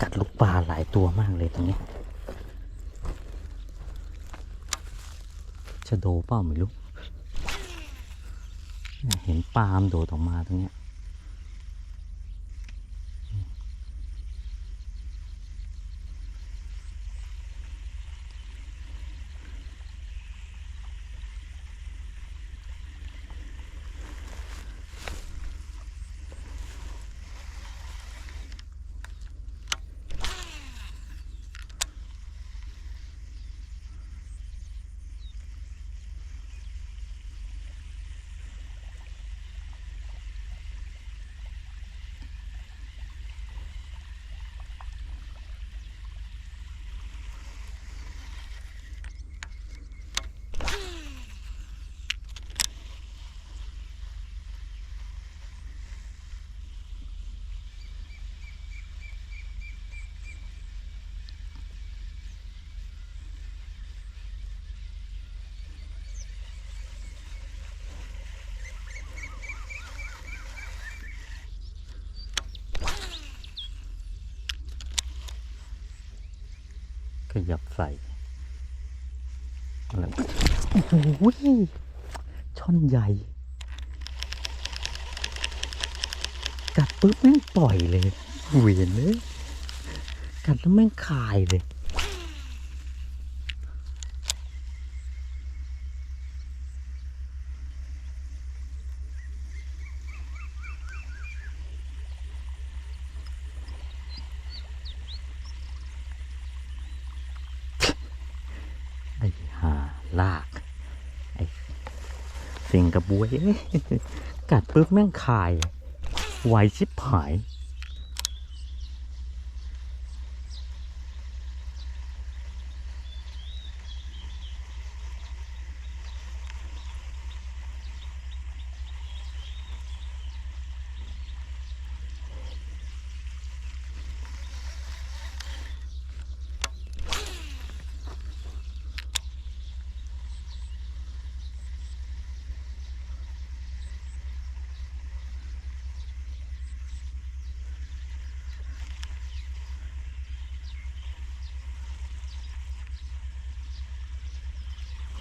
กัดลูกปลาหลายตัวมากเลยตรงนี้จะโดเปล่าไม่รู้เห็นปลามโดดออกมาตรงนี้ ขยับใส่อะไรโอ้โหช่อนใหญ่ กัดปุ๊บแม่งปล่อยเลยเวียนเลย กัดแล้วแม่งคายเลย ไอ้ห่า ลากไอ้สิงกระบวยเอ้ยกัดปุ๊บแม่งคาย ไวชิบหาย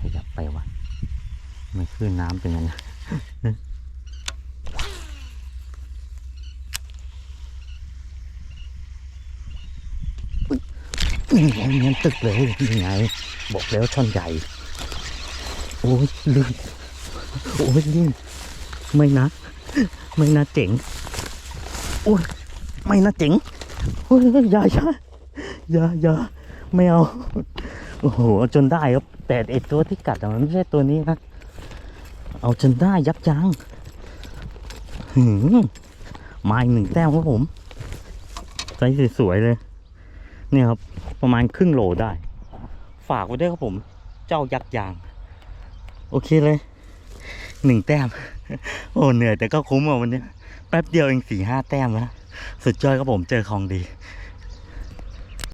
ขยับไปวะ ไม่ขึ้นน้ำเป็นไงไงเงี้ยตึกเลยนี่ไง บอกแล้วช่อนใหญ่ โอ้ยลื่นโอ้ยลื่นไม่นะ ไม่นะเจ๋ง โอ้ยไม่นะเจ๋งโอ้ยอย่าอย่าอย่าอย่าไม่เอา โอ้โห จนได้ครับ แต่ไอตัวที่กัดมันไม่ใช่ตัวนี้นะ เอาจนได้ยับยั้งหืมมาอีกหนึ่งแต้มครับผมไซส์สวยๆเลย เนี่ยครับ ประมาณครึ่งโลได้ ฝากไว้ด้วยครับผม เจ้ายักษ์ยาง โอเคเลยหนึ่งแต้ม โอ้เหนื่อยแต่ก็คุ้มอะวันนี้ แป๊บเดียวเองสี่ห้าแต้มแล้ว สุดยอดครับผมเจอของดี